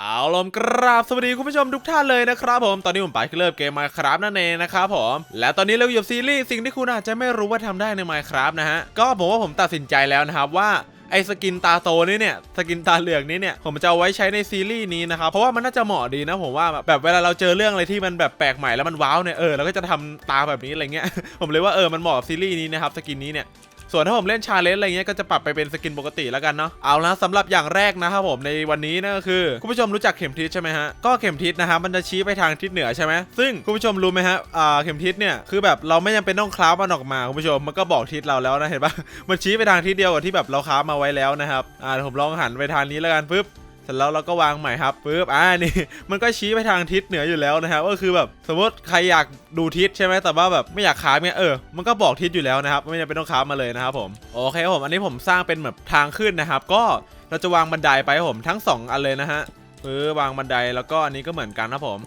เอาลมกราบสวัสดีคุณผู้ชมทุกท่านเลยนะครับผมตอนนี้ผมไปเริ่มเกม Minecraft นั่นเองนะครับผมและตอนนี้เราอยู่ซีรีส์สิ่งที่คุณอาจจะไม่รู้ว่าทำได้ใน Minecraft นะฮะก็ผมว่าผมตัดสินใจแล้วนะครับว่าไอ้สกินตาโตนี่เนี่ยสกินตาเหลืองนี่เนี่ยผมจะเอาไว้ใช้ในซีรีส์นี้นะครับเพราะว่ามันน่าจะเหมาะดีนะผมว่าแบบเวลาเราเจอเรื่องอะไรที่มันแบบแปลกใหม่แล้วมันว้าวเนี่ยเออเราก็จะทำตาแบบนี้อะไรเงี้ยผมเลยว่าเออมันเหมาะกับซีรีส์นี้นะครับสกินนี้เนี่ย ส่วนถ้าผมเล่นชาเลนจ์อะไรเงี้ยก็จะปรับไปเป็นสกินปกติแล้วกันเนาะเอาละสำหรับอย่างแรกนะครับผมในวันนี้นั่นก็คือคุณผู้ชมรู้จักเข็มทิศใช่ไหมฮะก็เข็มทิศนะฮะมันจะชี้ไปทางทิศเหนือใช่ไหมซึ่งคุณผู้ชมรู้ไหมฮะอ่าเข็มทิศเนี่ยคือแบบเราไม่จำเป็นต้องครามันออกมาคุณผู้ชมมันก็บอกทิศเราแล้วนะเห็นปะมันชี้ไปทางทิศเดียวกับที่แบบเราครามาไว้แล้วนะครับอ่าเดี๋ยวผมลองหันไปทางนี้แล้วกันปึ๊บ เสร็จแล้วเราก็วางใหม่ครับปึ๊บอ่านี่มันก็ชี้ไปทางทิศเหนืออยู่แล้วนะครับก็คือแบบสมมติใครอยากดูทิศใช่ไหมแต่ว่าแบบไม่อยากค้าเนี่ยเออมันก็บอกทิศอยู่แล้วนะครับไม่จำเป็นต้องค้ามาเลยนะครับผมโอเคครับผมอันนี้ผมสร้างเป็นแบบทางขึ้นนะครับ ก็เราจะวางบันไดไปผมทั้งสองอันเลยนะฮะปึ๊บวางบันไดแล้วก็อันนี้ก็เหมือนกันครับผม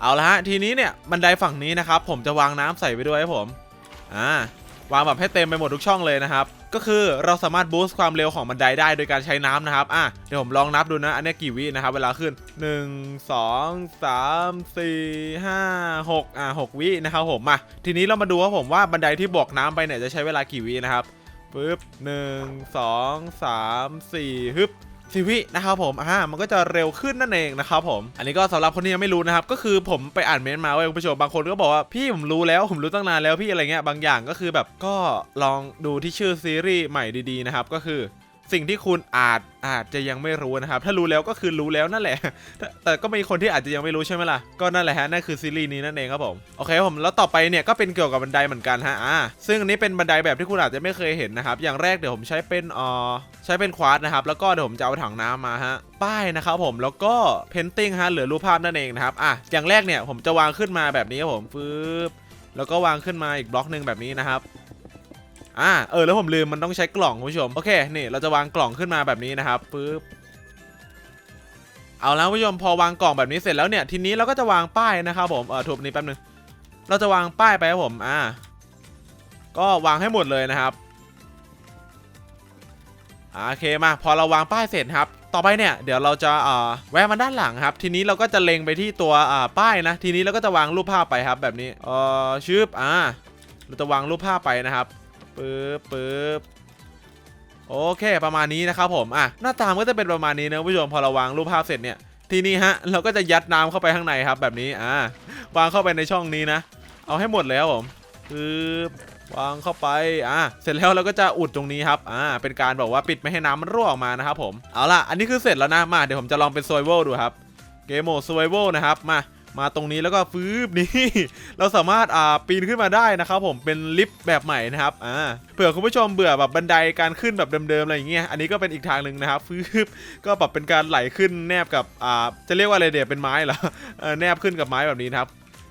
เอาละฮะทีนี้เนี่ยบันไดฝั่งนี้นะครับผมจะวางน้ำใส่ไปด้วยครับผมอ่า วางแบบให้เต็มไปหมดทุกช่องเลยนะครับ ก็คือเราสามารถบูสต์ความเร็วของบันไดได้โดยการใช้น้ำนะครับ อะ เดี๋ยวผมลองนับดูนะ อันนี้กี่วินะครับ เวลาขึ้น 1 2 3 4 5 6 อะ 6 วินะครับผมมาทีนี้เรามาดูว่าผมว่าบันไดที่บอกน้ำไปเนี่ยจะใช้เวลากี่วินะครับปึ๊บ1 2 3 4ฮึบ สิวินะครับผมอ่ามันก็จะเร็วขึ้นนั่นเองนะครับผม อันนี้ก็สำหรับคนที่ยังไม่รู้นะครับ ก็คือผมไปอ่านเมนต์มาเว้ยคุณผู้ชมบางคนก็บอกว่าพี่ผมรู้แล้วผมรู้ตั้งนานแล้วพี่อะไรเงี้ยบางอย่างก็คือแบบก็ลองดูที่ชื่อซีรีส์ใหม่ดีๆนะครับก็คือ สิ่งที่คุณอาจอาจจะยังไม่รู้นะครับ ถ้ารู้แล้วก็คือรู้แล้วนั่นแหละ แต่ก็มีคนที่อาจจะยังไม่รู้ใช่ไหมล่ะ ก็นั่นแหละฮะ นั่นคือซีรีส์นี้นั่นเองครับผม โอเคครับผม แล้วต่อไปเนี่ยก็เป็นเกี่ยวกับบันไดเหมือนกันฮะ อ่า ซึ่งอันนี้เป็นบันไดแบบที่คุณอาจจะไม่เคยเห็นนะครับ อย่างแรกเดี๋ยวผมใช้เป็นอ่อใช้เป็นควาร์ตนะครับ แล้วก็เดี๋ยวผมจะเอาถังน้ำมาฮะ ป้ายนะครับผม แล้วก็เพนติ้งฮะ เหลือรูปภาพนั่นเองนะครับ อะ อย่างแรกเนี่ยผมจะวางขึ้นมาแบบนี้ครับผมฟืบแล้วก็วางขึ้นมาอีกบล็อกหนึ่งแบบนี้นะครับ อ่าเออแล้วผมลืมมันต้องใช้กล่องคุณผู้ชมโอเคนี่เราจะวางกล่องขึ้นมาแบบนี้นะครับปึ๊บเอาแล้วคุณผู้ชมพอวางกล่องแบบนี้เสร็จแล้วเนี่ยทีนี้เราก็จะวางป้ายนะครับผมเออทุบนี้แป๊บนึงเราจะวางป้ายไปครับผมอ่าก็วางให้หมดเลยนะครับอ่าโอเคมาพอเราวางป้ายเสร็จครับ ต่อไปเนี่ยเดี๋ยวเราจะอ่าแวะมาด้านหลังครับ ทีนี้เราก็จะเล็งไปที่ตัวอ่าป้ายนะ ทีนี้เราก็จะวางรูปภาพไปครับแบบนี้เออชึบอ่าเราจะวางรูปภาพไปนะครับ ปึ๊บปึ๊บโอเค ประมาณนี้นะครับผมอะหน้าตามก็จะเป็นประมาณนี้นะผู้ชมพอเราวางรูปภาพเสร็จเนี่ยทีนี้ฮะเราก็จะยัดน้ำเข้าไปข้างในครับ แบบนี้อ่าวางเข้าไปในช่องนี้นะ เอาให้หมดแล้วผมปึ๊บวางเข้าไป อ่า เสร็จแล้วเราก็จะอุดตรงนี้ครับ อ่า เป็นการบอกว่าปิดไม่ให้น้ำมันรั่วออกมานะครับผม เอาล่ะ อันนี้คือเสร็จแล้วนะ มา เดี๋ยวผมจะลองเป็น s u r v i v a l ดูครับ เกมโหมด s u r v i v a l นะครับ มา มาตรงนี้แล้วก็ฟืบนี่ เราสามารถอ่าปีนขึ้นมาได้นะครับผมเป็นลิฟต์แบบใหม่นะครับอ่าเผื่อคุณผู้ชมเบื่อแบบบันไดการขึ้นแบบเดิมๆอะไรอย่างเงี้ยอันนี้ก็เป็นอีกทางหนึ่งนะครับฟืบก็ปรับเป็นการไหลขึ้นแนบกับอ่าจะเรียกว่าอะไรเดี๋ยวเป็นไม้เหรอเออแนบขึ้นกับไม้แบบนี้นะครับ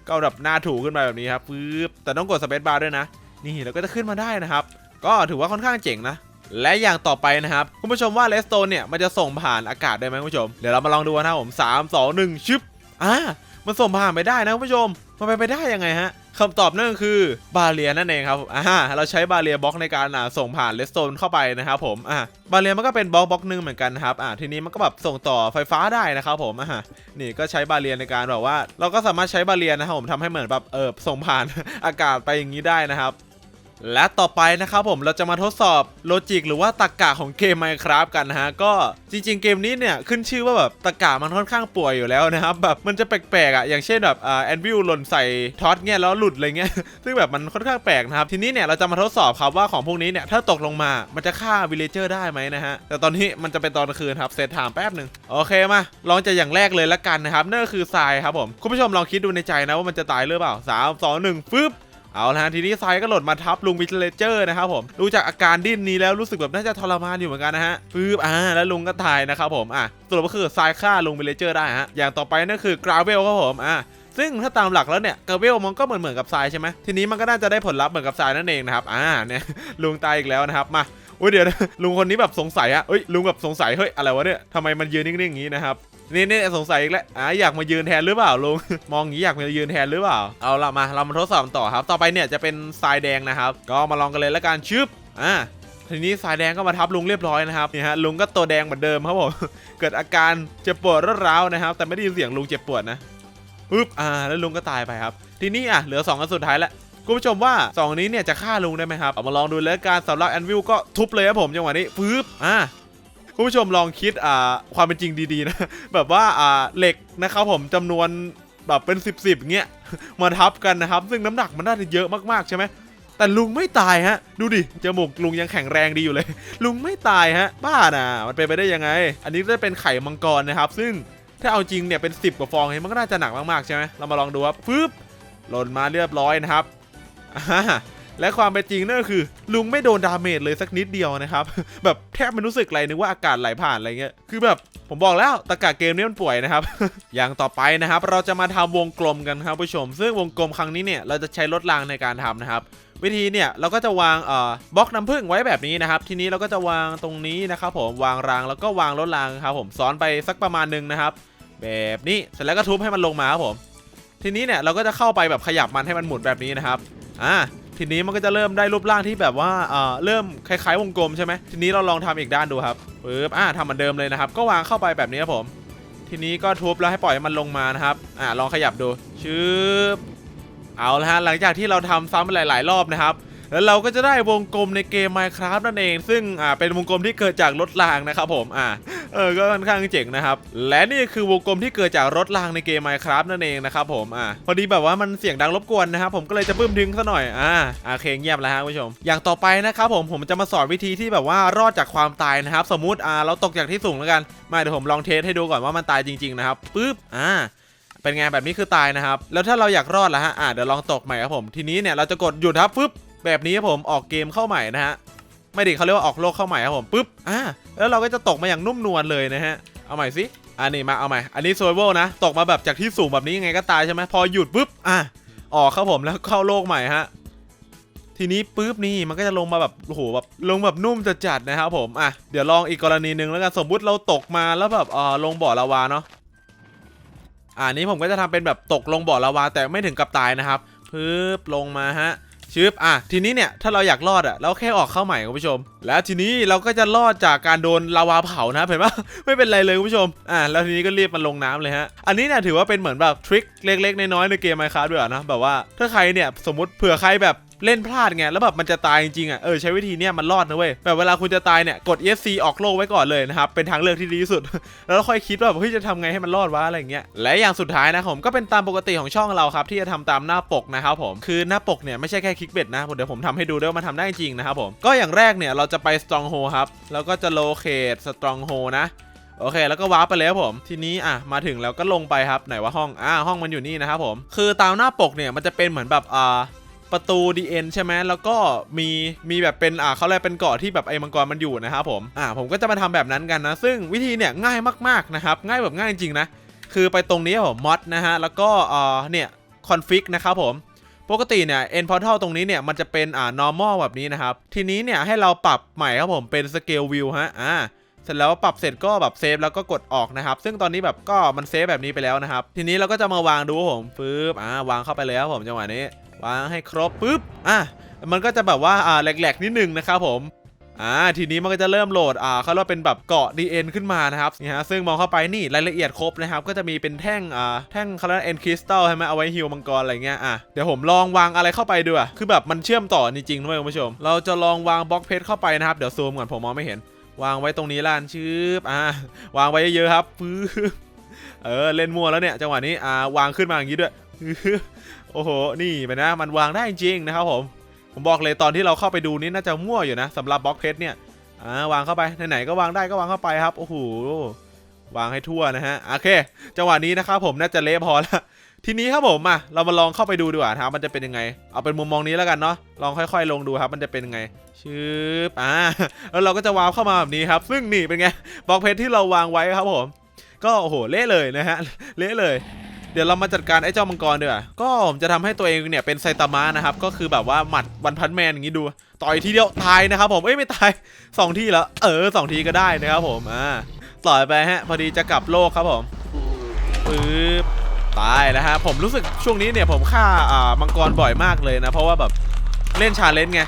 ก็แบบหน้าถูขึ้นมาแบบนี้ครับฟืบแต่ต้องกดสเปซบาร์ด้วยนะ นี่เราก็จะขึ้นมาได้นะครับ ก็ถือว่าค่อนข้างเจ๋งนะและอย่างต่อไปนะครับ คุณผู้ชมว่าเลสโตนเนี่ย มันจะส่งผ่านอากาศได้ไหมคุณผู้ชม เดี๋ยวเรามาลองดูนะครับผม 3 2 1 ชึบอ่า มันส่งผ่านไปได้นะคุณผู้ชม มันไปไปได้ยังไงฮะคำตอบนั่นก็คือบาเรียนั่นเองครับอ่าเราใช้บาเรียบล็อกในการอ่าส่งผ่านเลสโตนเข้าไปนะครับผมอ่าบาเรียมันก็เป็นบล็อกบล็อกหนึ่งเหมือนกันนะครับอ่าทีนี้มันก็แบบส่งต่อไฟฟ้าได้นะครับผมอ่านี่ก็ใช้บาเรียในการแบบว่า เราก็สามารถใช้บาเรียนะครับผมทำให้เหมือนแบบเออส่งผ่านอากาศไปอย่างนี้ได้นะครับ และต่อไปนะครับผมเราจะมาทดสอบโลจิกหรือว่าตรรกะของเกม Minecraft กันนะฮะ ก็จริง ๆ เกมนี้เนี่ยขึ้นชื่อว่าแบบตรรกะมันค่อนข้างป่วยอยู่แล้วนะครับแบบมันจะแปลกๆอะอย่างเช่นแบบอ่าแอนวิลหล่นใส่ท็อตเนี่ยแล้วหลุดอะไรเงี้ยซึ่งแบบมันค่อนข้างแปลกนะครับทีนี้เนี่ยเราจะมาทดสอบครับว่าของพวกนี้เนี่ยถ้าตกลงมามันจะฆ่าวิลเลเจอร์ได้ไหมนะฮะแต่ตอนนี้มันจะเป็นตอนคืนครับเซตไทม์แป๊บหนึ่งโอเคมาลองจะอย่างแรกเลยละกันนะครับนั่นก็คือทรายครับผมคุณผู้ชมลองคิดดูในใจนะว่ามันจะตายหรือเปล่าสามสองหนึ่งฟึบ เอาละทีนี้ทรายก็หล่นมาทับลุงวิลเลเจอร์นะครับผมดูจากอาการดิ้นนี้แล้วรู้สึกแบบน่าจะทรมานอยู่เหมือนกันนะฮะปึ๊บอ่าแล้วลุงก็ตายนะครับผมอะสรุปก็คือทรายฆ่าลุงวิลเลเจอร์ได้ฮะอย่างต่อไปนั่นคือกราเวลครับผมอะซึ่งถ้าตามหลักแล้วเนี่ยกราเวลมันก็เหมือนเหมือนกับทรายใช่ไหมทีนี้มันก็น่าจะได้ผลลัพธ์เหมือนกับทรายนั่นเองนะครับอ่าเนี่ยลุงตายอีกแล้วนะครับมาอุ้ยเดี๋ยวนะลุงคนนี้แบบสงสัยอะเอ้ยลุงแบบสงสัยเฮ้ยอะไรวะเนี่ยทำไมมันยืนนิ่งๆอย่างนี้นะครับ นี่นี่สงสัยอีกแล้วอ่าอยากมายืนแทนหรือเปล่าลุง มองอย่างนี้อยากมายืนแทนหรือเปล่า เอาละมาเรามาทดสอบต่อครับ ต่อไปเนี่ยจะเป็นทรายแดงนะครับ ก็มาลองกันเลยละกันชึบอ่าทีนี้สายแดงก็มาทับลุงเรียบร้อยนะครับนี่ฮะลุงก็ตัวแดงเหมือนเดิมครับผมเกิดอาการเจ็บปวดรวดร้าวนะครับ แต่ไม่ได้ยินเสียงลุงเจ็บปวดนะปึ๊บอ่าแล้วลุงก็ตายไปครับ ทีนี้อะเหลือสองอันสุดท้ายล้วคุณผู้ชมว่าสองอันนี้เนี่ยจะฆ่าลุงได้ไหมครับเอามาลองดูแล้วการสำหรับแอนวิลก็ทุบเลยครับผมจังหวะนี้ปึ๊บอ่า คุณผู้ชมลองคิดอ่าความเป็นจริงดีๆนะ แบบว่าอ่าเหล็กนะครับผมจำนวนแบบเป็น 10บสเงี้ยมาทับกันนะครับ ซึ่งน้ำหนักมันน่าจะเยอะมากๆใช่ไหมแต่ลุงไม่ตายฮะ ดูดิจมูกลุงยังแข็งแรงดีอยู่เลย ลุงไม่ตายฮะ บ้าน่ะมันเป็นไปได้ยังไง อันนี้จะเป็นไข่มังกรนะครับ ซึ่งถ้าเอาจริงเนี่ยเป็น 10 กว่าฟองเองมันก็น่าจะหนักมากๆใช่ไหมเรามาลองดูครับปึ๊บหล่นมาเรียบร้อยนะครับอ่า และความเป็นจริงนั่นก็คือ ลุงไม่โดนดาเมจเลยสักนิดเดียวนะครับ แบบแทบไม่รู้สึกอะไรนึกว่าอากาศไหลผ่านอะไรเงี้ยคือแบบผมบอกแล้วตะกาเกมนี้มันป่วยนะครับ อย่างต่อไปนะครับ เราจะมาทำวงกลมกันครับผู้ชม ซึ่งวงกลมครั้งนี้เนี่ยเราจะใช้รถรางในการทำนะครับ วิธีเนี่ยเราก็จะวางเอ่อบล็อกน้ำผึ้งไว้แบบนี้นะครับ ทีนี้เราก็จะวางตรงนี้นะครับ ผมวางรางแล้วก็วางรถรางครับผมซ้อนไปสักประมาณหนึงนะครับ แบบนี้เสร็จแล้วก็ทุบให้มันลงมาครับผม ทีนี้เนี่ยเราก็จะเข้าไปแบบขยับมันให้มันหมุนแบบนี้นะครับอ่า ทีนี้มันก็จะเริ่มได้รูปร่างที่แบบว่าเอ่อเริ่มคล้ายๆวงกลมใช่ไหมทีนี้เราลองทำอีกด้านดูครับปึ๊บอ่าทำเหมือนเดิมเลยนะครับ ก็วางเข้าไปแบบนี้ครับผม ทีนี้ก็ทุบแล้วให้ปล่อยให้มันลงมานะครับอ่าลองขยับดูชืบเอาละฮะหลังจากที่เราทำซ้ำหลาย ๆ รอบนะครับ แล้วเราก็จะได้วงกลมในเกม Minecraft นั่นเอง ซึ่งอ่าเป็นวงกลมที่เกิดจากรถรางนะครับผมอ่าเออก็ค่อนข้างเจ๋งนะครับ และนี่คือวงกลมที่เกิดจากรถรางในเกม Minecraft นั่นเองนะครับผมอ่าพอดีแบบว่ามันเสียงดังรบกวนนะครับผมก็เลยจะบึ้มดึงซะหน่อยอ่าโอเคเงียบแล้วฮะคุณผู้ชม อย่างต่อไปนะครับผมผมจะมาสอนวิธีที่แบบว่ารอดจากความตายนะครับ สมมุติอ่าเราตกจากที่สูงแล้วกันมาเดี๋ยวผมลองเทสให้ดูก่อนว่ามันตายจริงๆนะครับปึ๊บอ่าเป็นไงแบบนี้คือตายนะครับ แล้วถ้าเราอยากรอดล่ะฮะอะเดี๋ยวลองตกใหม่ครับผม ทีนี้เนี่ยเราจะกดหยุดครับปึ๊บ แบบนี้ครับผมออกเกมเข้าใหม่นะฮะไม่ดิเขาเรียกว่าออกโลกเข้าใหม่ครับผมปึ๊บอ่าแล้วเราก็จะตกมาอย่างนุ่มนวลเลยนะฮะเอาใหม่สิอันนี้มาเอาใหม่ อันนี้โซเวลนะ ตกมาแบบจากที่สูงแบบนี้ยังไงก็ตายใช่ไหมพอหยุดปึ๊บอะออกครับผมแล้วเข้าโลกใหม่ฮะทีนี้ปุ๊บนี่มันก็จะลงมาแบบโอ้โหแบบลงแบบนุ่มจัดๆนะครับผมอะเดี๋ยวลองอีกกรณีหนึ่งแล้วกันสมมุติเราตกมาแล้วแบบเออลงบ่อลาวาเนาะอ่านี้ผมก็จะทำเป็นแบบตกลงบ่อลาวาแต่ไม่ถึงกับตายนะครับปึ๊บลงมาฮะ ชึบอะทีนี้เนี่ยถ้าเราอยากรอดอะเราแค่ออกเข้าใหม่คุณผู้ชม แล้วทีนี้เราก็จะรอดจากการโดนลาวาเผานะเห็นปะไม่เป็นไรเลยคุณผู้ชมอะแล้วทีนี้ก็รีบมันลงน้ำเลยฮะอันนี้เนี่ยถือว่าเป็นเหมือนแบบทริคเล็กๆน้อยๆในเกมไมค้าด้วยนะแบบว่าถ้าใครเนี่ยสมมติเผื่อใครแบบ เล่นพลาดไงแล้วแบบมันจะตายจริงๆอะเออใช้วิธีเนี่ยมันรอดนะเว้ยแบบเวลาคุณจะตายเนี่ยกด ESC ออกโลกไว้ก่อนเลยนะครับเป็นทางเลือกที่ดีที่สุด แล้วค่อยคิดว่าแบบเฮ้ยจะทำไงให้มันรอดวะอะไรเงี้ยและอย่างสุดท้ายนะผมก็เป็นตามปกติของช่องเราครับที่จะทำตามหน้าปกนะครับผมคือหน้าปกเนี่ยไม่ใช่แค่คลิกเบ็ดนะเดี๋ยวผมทำให้ดูด้วยว่ามันทำได้จริงนะครับผมก็อย่างแรกเนี่ยเราจะไป stronghold ครับแล้วก็จะ locate stronghold นะโอเค แล้วก็วาร์ปไปเลยครับผม ทีนี้อะมาถึงแล้วก็ลงไปครับไหนว่าห้องอ่าห้องมันอยู่นี่นะครับผม คือตามหน้าปกเนี่ยมันจะเป็นเหมือนแบบอ่า ประตู DN ใช่ไหมแล้วก็มีมีแบบเป็นอ่าเขาเรียกเป็นเกาะที่แบบไอ้มังกรมันอยู่นะครับผมอ่าผมก็จะมาทำแบบนั้นกันนะ ซึ่งวิธีเนี่ยง่ายมากๆนะครับง่ายแบบง่ายจริงๆนะคือไปตรงนี้ครับผมมอดนะฮะแล้วก็อ่าเนี่ยคอนฟิกนะครับผมปกติเนี่ย end portal ตรงนี้เนี่ย มันจะเป็นอ่า normal แบบนี้นะครับ ทีนี้เนี่ย ให้เราปรับใหม่ครับผมเป็น scale view ฮะ อ่า เสร็จแล้วปรับเสร็จก็แบบเซฟแล้วก็กดออกนะครับ ซึ่งตอนนี้แบบก็มันเซฟแบบนี้ไปแล้วนะครับ ทีนี้เราก็จะมาวางดูครับผมปึ๊บ อ่า วางเข้าไปเลยครับผมจังหวะนี้ วางให้ครบปึ๊บอะมันก็จะแบบว่าอ่าแหลกๆนิดนึงนะครับผมอ่าทีนี้มันก็จะเริ่มโหลดอ่าเขาเรียกว่าเป็นแบบเกาะ DN ขึ้นมานะครับนี่ฮะซึ่งมองเข้าไปนี่รายละเอียดครบนะครับก็จะมีเป็นแท่งอ่าแท่งเขาเรียกเอ็นคริสตัลใช่ไหมเอาไว้ฮิวมังกรอะไรเงี้ยอะเดี๋ยวผมลองวางอะไรเข้าไปดูอะคือแบบมันเชื่อมต่อจริงๆด้วยคุณผู้ชม เราจะลองวางบล็อกเพชรเข้าไปนะครับเดี๋ยวซูมก่อนผมมองไม่เห็น วางไว้ตรงนี้ล้านชืบอ่าวางไว้เยอะๆครับปึ๊บเออเล่นมั่วแล้วเนี่ยจังหวะนี้อ่าวางขึ้นมาอย่างนี้ด้วย โอ้โห นี่ไปนะ มันวางได้จริงนะครับผม ผมบอกเลยตอนที่เราเข้าไปดูนี่น่าจะมั่วอยู่นะสำหรับบล็อกเพชรเนี่ย อ่าวางเข้าไป ไหนๆก็วางได้ก็วางเข้าไปครับ โอ้โห วางให้ทั่วนะฮะ โอเค จังหวะนี้นะครับผมน่าจะเละพอแล้วทีนี้ครับผมอะเรามาลองเข้าไปดูดีกว่าครับมันจะเป็นยังไง เอาเป็นมุมมองนี้แล้วกันเนาะลองค่อย ๆ ลงดูครับ มันจะเป็นยังไงชืบอ่าแล้วเราก็จะวางเข้ามาแบบนี้ครับ ซึ่งนี่เป็นไงบล็อกเพชรที่เราวางไว้ครับผม ก็โอ้โหเละเลยนะฮะเละเลย เดี๋ยวเรามาจัดการไอ้เจ้ามังกรดีกว่าก็ผมจะทำให้ตัวเองเนี่ยเป็นไซตามะนะครับ ก็คือแบบว่าหมัดวันพันแมนอย่างนี้ดู ต่อยทีเดียวตายนะครับผม เอ้ยไม่ตายสองทีแล้วเออสองทีก็ได้นะครับผม อ่าต่อยไปฮะ พอดีจะกลับโลกครับผมปึ๊บตายแล้วฮะ ผมรู้สึกช่วงนี้เนี่ยผมฆ่าอ่ามังกรบ่อยมากเลยนะ เพราะว่าแบบเล่นชาเลนจ์ไง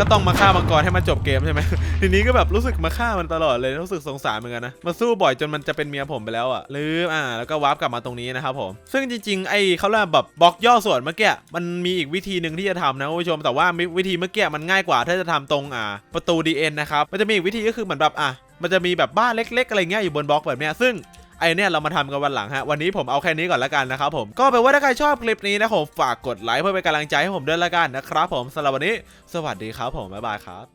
ก็ต้องมาฆ่ามังกรให้มันจบเกมใช่ไหม ทีนี้ก็แบบรู้สึกมาฆ่ามันตลอดเลยรู้สึกสงสารเหมือนกันนะมาสู้บ่อยจนมันจะเป็นเมียผมไปแล้วอะลืมอ่าแล้วก็วาร์ปกลับมาตรงนี้นะครับผม ซึ่งจริงๆไอ้เขาเรียกแบบบล็อกย่อส่วนเมื่อกี้มันมีอีกวิธีหนึ่งที่จะทำนะคุณผู้ชมแต่ว่าวิธีเมื่อกี้มันง่ายกว่าถ้าจะทำตรงอ่า ประตู DN นะครับมันจะมีอีกวิธีก็คือเหมือนแบบอะมันจะมีแบบบ้านเล็ก ๆ อะไรเงี้ยอยู่บนบล็อกแบบเนี้ยซึ่ง ไอเนี่ยเรามาทำกันวันหลังฮะ วันนี้ผมเอาแค่นี้ก่อนละกันนะครับผม ก็แปลว่าถ้าใครชอบคลิปนี้นะผมฝากกดไลค์เพื่อเป็นกำลังใจให้ผมด้วยละกันนะครับผมสำหรับวันนี้ สวัสดีครับผมบ๊ายบายครับ